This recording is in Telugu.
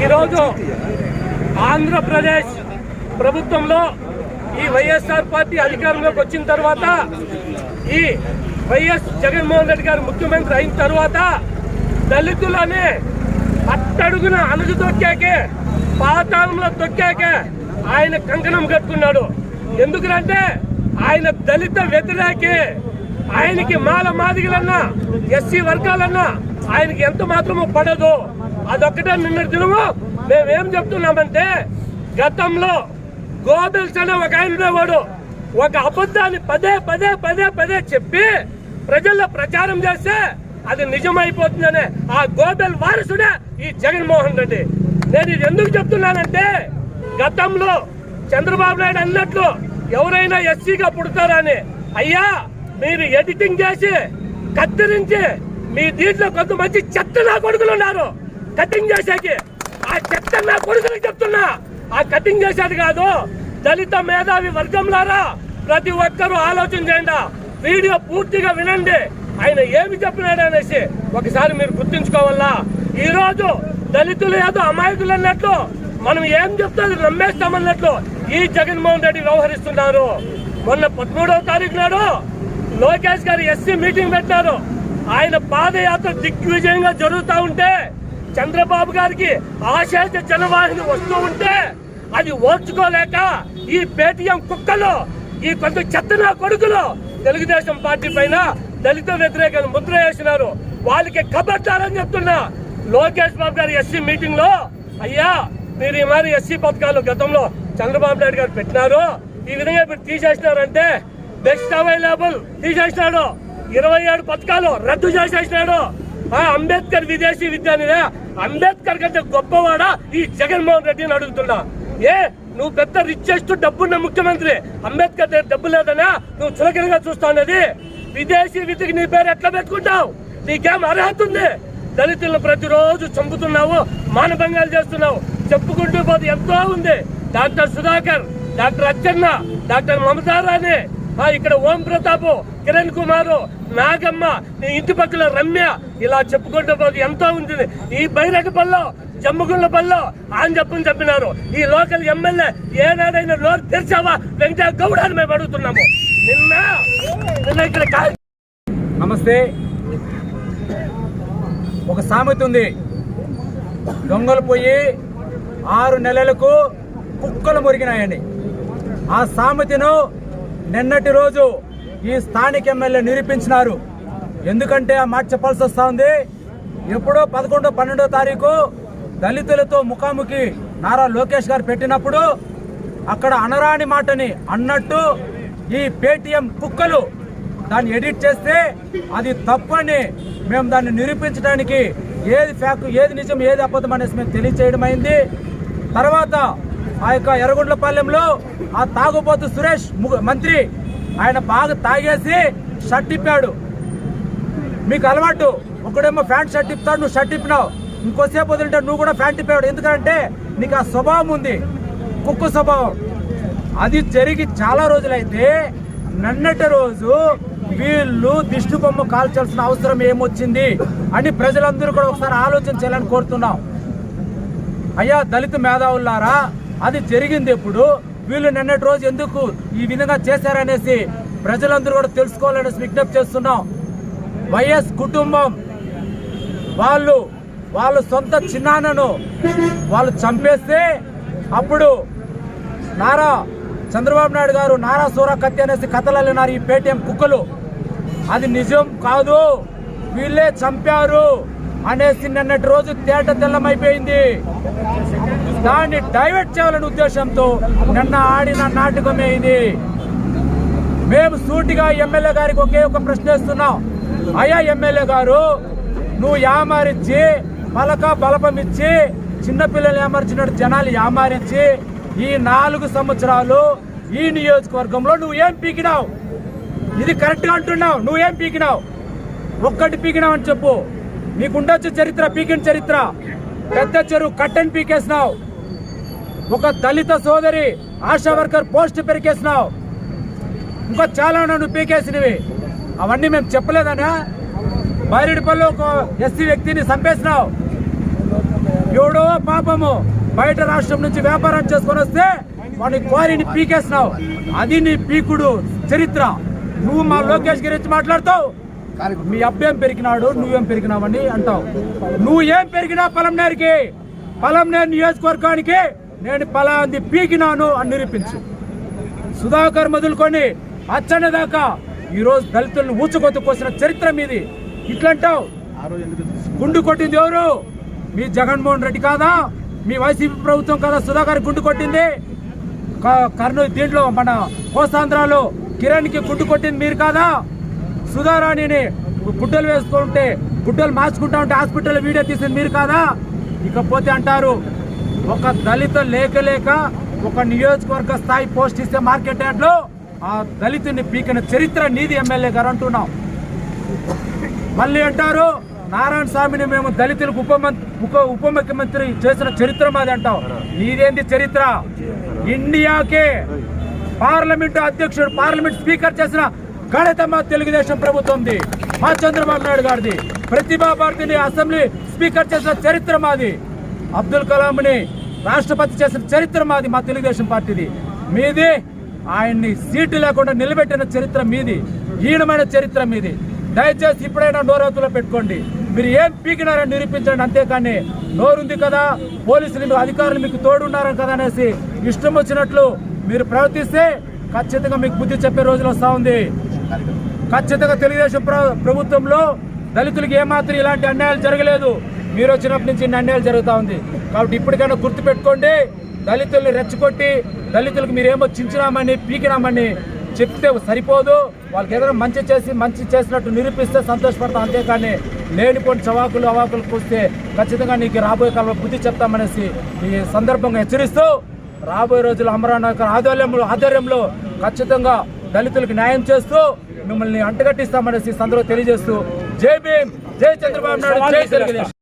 ఈరోజు ఆంధ్రప్రదేశ్ ప్రభుత్వంలో ఈ వైఎస్ఆర్ పార్టీ అధికారంలోకి వచ్చిన తర్వాత ఈ వైఎస్ జగన్మోహన్ రెడ్డి గారు ముఖ్యమంత్రి అయిన తర్వాత దళితులనే అట్టడుగున అణుగు పాతాళంలో తొక్కాక ఆయన కంకణం కట్టుకున్నాడు. ఎందుకంటే ఆయన దళిత వ్యతిరేకి ఆయనకి మాల మాదిగలన్నా ఎస్సీ వర్గాలన్నా ఆయనకి ఎంత మాత్రమో పడదు. అదొక్కటే నిన్న దినము మేమేం చెప్తున్నామంటే గతంలో గోబెల్స్ అనే ఒక ఆయన ఉండేవాడు. ఒక అబద్ధాన్ని పదే పదే పదే పదే చెప్పి ప్రజల్లో ప్రచారం చేస్తే అది నిజమైపోతుందనే ఆ గోబెల్ వారసుడే ఈ జగన్మోహన్ రెడ్డి. నేను ఇది ఎందుకు చెప్తున్నానంటే గతంలో చంద్రబాబు నాయుడు అన్నట్లు ఎవరైనా ఎస్సీగా పుడతారని. అయ్యా మీరు ఎడిటింగ్ చేసి కత్తిరించి మీ దీంట్లో కొంతమంది చెత్త నా కొడుకులు ఉన్నారు. కటింగ్ చేసేకి. ఆ చెత్త నా కొడుకులకు చెప్తున్నా. ఆ కటింగ్ చేసేది కాదు దళిత మేధావి వర్గంలారా ప్రతి ఒక్కరూ ఆలోచన చేయండి. వీడియో పూర్తిగా వినండి. ఆయన ఏమి చెప్పినాడు అనేసి ఒకసారి మీరు గుర్తుంచుకోవాలా? ఈరోజు దళితులు ఏదో అమాయకులు అన్నట్లు. మనం ఏం చెప్తాది నమ్మేస్తామన్నట్లు ఈ జగన్మోహన్ రెడ్డి వ్యవహరిస్తున్నారు. మొన్న పదమూడవ తారీఖు నాడు లోకేష్ గారు ఎస్సీ మీటింగ్ పెట్టారు. ఆయన పాదయాత్ర దిగ్విజయంగా జరుగుతూ ఉంటే చంద్రబాబు గారికి ఆశాత జనవాహిని వస్తూ ఉంటే అది ఓర్చుకోలేక ఈ పేటీఎం కుక్కలు ఈ కొంత చెత్తన కొడుకులు తెలుగుదేశం పార్టీ పైన దళిత వ్యతిరేక ముద్ర వేసినారు. వాళ్ళకి కబడ్డారని చెప్తున్నా. లోకేష్ బాబు గారి ఎస్సీ మీటింగ్లో అయ్యా మీరు ఈ మరి ఎస్సీ పథకాలు గతంలో చంద్రబాబు నాయుడు గారు పెట్టినారు. ఈ విధంగా ఇప్పుడు తీసేసినారంటే బెస్ట్ అవైలబుల్ తీసేసినాడు. ఇరవై ఏడు పథకాలు రద్దు చేసేసినాడు. ఆ అంబేద్కర్ విదేశీ విద్యానిదే. అంబేద్కర్ కంటే గొప్పవాడా ఈ జగన్మోహన్ రెడ్డిని అడుగుతున్నా. ఏ నువ్వు పెద్ద రిచెస్ట్ డబ్బున్న ముఖ్యమంత్రి. అంబేద్కర్ దగ్గర డబ్బు లేదనా నువ్వు చులకనగా చూస్తా ఉన్నది విదేశీ విద్యకి నీ పేరు ఎట్లా పెట్టుకుంటావు? నీకేం అర్హత ఉంది? దళితులను ప్రతిరోజు చంపుతున్నావు మానభంగాలు చేస్తున్నావు. చెప్పుకుంటూ పోతే ఎంతో ఉంది. Doctor Sudhakar doctor Acchanna doctor Mamatarani. ఆ ఇక్కడ ఓం ప్రతాప్ కిరణ్ కుమార్ నాగమ్మ నీ ఇంటి పక్కల రమ్య. ఇలా చెప్పుకుంటూ పోతే ఎంతో ఉంటుంది ఈ బైరగపల్లో జమ్ముగుళ్ళ పల్లో ఆంజప్పని చెప్పినారు ఈ లోకల్ ఎమ్మెల్యే ఏనాడైనా నోరు తెరిచావా? వెంకట గౌడ అని మేము అడుగుతున్నాము. నిన్న నిన్న ఇక్కడ నమస్తే. ఒక సామెత ఉంది. దొంగలు పోయి ఆరు నెలలకు కుక్కలు మురిగినాయండి. ఆ సామెతను నిన్నటి రోజు ఈ స్థానిక ఎమ్మెల్యే నిరూపించినారు. ఎందుకంటే ఆ మాట చెప్పాల్సి వస్తూ ఉంది. ఎప్పుడో పదకొండో పన్నెండో తారీఖు దళితులతో ముఖాముఖి నారా లోకేష్ గారు పెట్టినప్పుడు అక్కడ అనరాని మాటని అన్నట్టు ఈ పేటిఎం కుక్కలు దాన్ని ఎడిట్ చేస్తే అది తప్పని మేము దాన్ని నిరూపించడానికి ఏది ఫ్యాక్ట్ ఏది నిజం ఏది అబద్ధం అనేసి మేము తెలియచేయడం అయింది. తర్వాత ఆ యొక్క ఎర్రగుండ్లపాలెంలో ఆ తాగుబోతు సురేష్ ము- మంత్రి ఆయన బాగా తాగేసి షర్ట్ ఇప్పాడు. మీకు అలవాటు ఒకడేమో ప్యాంట్ షర్ట్ ఇప్తాడు నువ్వు షర్ట్ ఇప్పినావు. ఇంకోసేపు వదిలింటే నువ్వు కూడా ప్యాంట్ ఇప్పాడు. ఎందుకంటే నీకు ఆ స్వభావం ఉంది కుక్క స్వభావం. అది జరిగి చాలా రోజులైతే నన్నటి రోజు వీళ్ళు దిష్టి బొమ్మ కాల్చాల్సిన అవసరం ఏమొచ్చింది అని ప్రజలందరూ కూడా ఒకసారి ఆలోచన చేయాలని కోరుతున్నాం. అయ్యా దళిత మేధావులారా అది జరిగింది ఎప్పుడు? వీళ్ళు నిన్నటి రోజు ఎందుకు ఈ విధంగా చేశారనేసి ప్రజలందరూ కూడా తెలుసుకోవాలనేసి విజ్ఞప్తి చేస్తున్నాం. వైఎస్ కుటుంబం వాళ్ళు వాళ్ళ సొంత చిన్నాన్నను వాళ్ళు చంపేస్తే అప్పుడు నారా చంద్రబాబు నాయుడు గారు నారా సూరా కత్తి అనేసి కథలు ఈ పేటీఎం కుక్కలు. అది నిజం కాదు. వీళ్ళే చంపారు అనేసి నిన్నటి రోజు తేట తెల్లమైపోయింది. దాన్ని డైవర్ట్ చేయాలనే ఉద్దేశంతో నిన్న ఆడిన నాటకమే ఇది మేము సూటిగా ఎమ్మెల్యే గారికి ఒకే ఒక ప్రశ్న వేస్తున్నాం. అయ్యా ఎమ్మెల్యే గారు నువ్వు యామారిచ్చి పలక బలపం ఇచ్చి చిన్నపిల్లలు ఏమర్చినట్టు జనాలు యామారిచ్చి ఈ నాలుగు సంవత్సరాలు ఈ నియోజకవర్గంలో నువ్వు ఏం పీకినావు? ఇది కరెక్ట్గా అంటున్నావు. నువ్వేం పీకినావు? ఒక్కటి పీకినావు అని చెప్పు. నీకుండొచ్చు చరిత్ర పీకిన చరిత్ర. పెద్ద చెరువు కట్టని పీకేసినావు. ఒక దళిత సోదరి ఆశా వర్కర్ పోస్ట్ పెరికేసినావు. ఇంకా చాలా నువ్వు పీకేసినవి. అవన్నీ మేము చెప్పలేదనా బైరెడ్డిపల్లి ఒక ఎస్సీ వ్యక్తిని చంపేసినావు. ఎవడో పాపము. బయట రాష్ట్రం నుంచి వ్యాపారం చేసుకొని వస్తే వాడి క్వారీని పీకేసినావు అది నీ పీకుడు చరిత్ర. నువ్వు మా లోకేష్ గురించి మాట్లాడతావు. మీ అబ్బేం పెరిగినాడు నువ్వేం పెరిగినావని అంటావు. నువ్వు ఏం పెరిగినా పలంనేరికి పలంనేరు నియోజకవర్గానికి నేను పలాంది పీకినాను అని నిరూపించు. సుధాకర్ మొదలుకొని అచ్చన్న దాకా ఈరోజు దళితులను ఊచకొత్తు కోసిన చరిత్ర మీది. ఇట్లంటావు. గుండు కొట్టింది ఎవరు? మీ జగన్మోహన్ రెడ్డి కాదా? మీ వైసీపీ ప్రభుత్వం కదా సుధాకర్ గుండు కొట్టింది. క- కర్నూలు దీంట్లో మన కోస్తాంధ్రాలో కిరణ్కి గుండు కొట్టింది మీరు కాదా? సుధారాణిని గుడ్డలు వేసుకుంటే గుడ్డలు మార్చుకుంటా ఉంటే హాస్పిటల్ వీడియో తీసింది మీరు కాదా? ఇకపోతే అంటారు ఒక దళిత లేక లేక ఒక నియోజకవర్గ స్థాయి పోస్ట్ ఇస్తే మార్కెట్ యార్డ్లో ఆ దళితుని పీకిన చరిత్ర నీది ఎమ్మెల్యే గారు అంటున్నాం. మళ్ళీ అంటారు నారాయణ స్వామిని మేము దళితులకు ఉప ఉప- ఉప ముఖ్యమంత్రి చేసిన చరిత్ర మాది అంటాం నీదేంది చరిత్ర? ఇండియాకే పార్లమెంటు అధ్యక్షుడు పార్లమెంట్ స్పీకర్ చేసిన ఘనత మా తెలుగుదేశం ప్రభుత్వంది. మా చంద్రబాబు నాయుడు గారిది. ప్రతిభా భారతిని అసెంబ్లీ స్పీకర్ చేసిన చరిత్ర మాది. అబ్దుల్ కలాంని రాష్ట్రపతి చేసిన చరిత్ర మాది మా తెలుగుదేశం పార్టీది. మీది ఆయన్ని సీటు లేకుండా నిలబెట్టిన చరిత్ర మీది. హీనమైన చరిత్ర మీది. దయచేసి ఇప్పుడైనా నోరవతులో పెట్టుకోండి. మీరు ఏం పీకినారని నిరూపించండి అంతేకాని నోరుంది కదా పోలీసులు అధికారులు మీకు తోడున్నారని కదా అనేసి ఇష్టం వచ్చినట్లు మీరు ప్రవర్తిస్తే ఖచ్చితంగా మీకు బుద్ధి చెప్పే రోజులు వస్తూ ఉంది. ఖచ్చితంగా తెలుగుదేశం ప్రభుత్వంలో దళితులకు ఏమాత్రం ఇలాంటి అన్యాయాలు జరగలేదు. మీరు వచ్చినప్పటి నుంచి ఇన్ని అన్యాయాలు జరుగుతూ ఉంది. కాబట్టి ఇప్పటికైనా గుర్తు పెట్టుకోండి దళితుల్ని రెచ్చగొట్టి దళితులకు మీరేమో చించినామని పీకినామని చెప్తే సరిపోదు. వాళ్ళకి ఏదైనా మంచి చేసి మంచి చేసినట్టు నిరూపిస్తే సంతోషపడతాం. అంతేకాని లేనిపోని చవాకులు అవాకులు కూస్తే ఖచ్చితంగా నీకు రాబోయే కాలంలో బుద్ధి చెప్తామనేసి ఈ సందర్భంగా హెచ్చరిస్తూ రాబోయే రోజులు అమరానాయకర్ ఆధ్వర్యంలో ఆధ్వర్యంలో ఖచ్చితంగా దళితులకు న్యాయం చేస్తూ మిమ్మల్ని అంటగట్టిస్తామనేసి ఈ సందర్భంగా తెలియజేస్తూ జై భీమ్ జై చంద్రబాబు నాయుడు జై తెలుగుదేశం.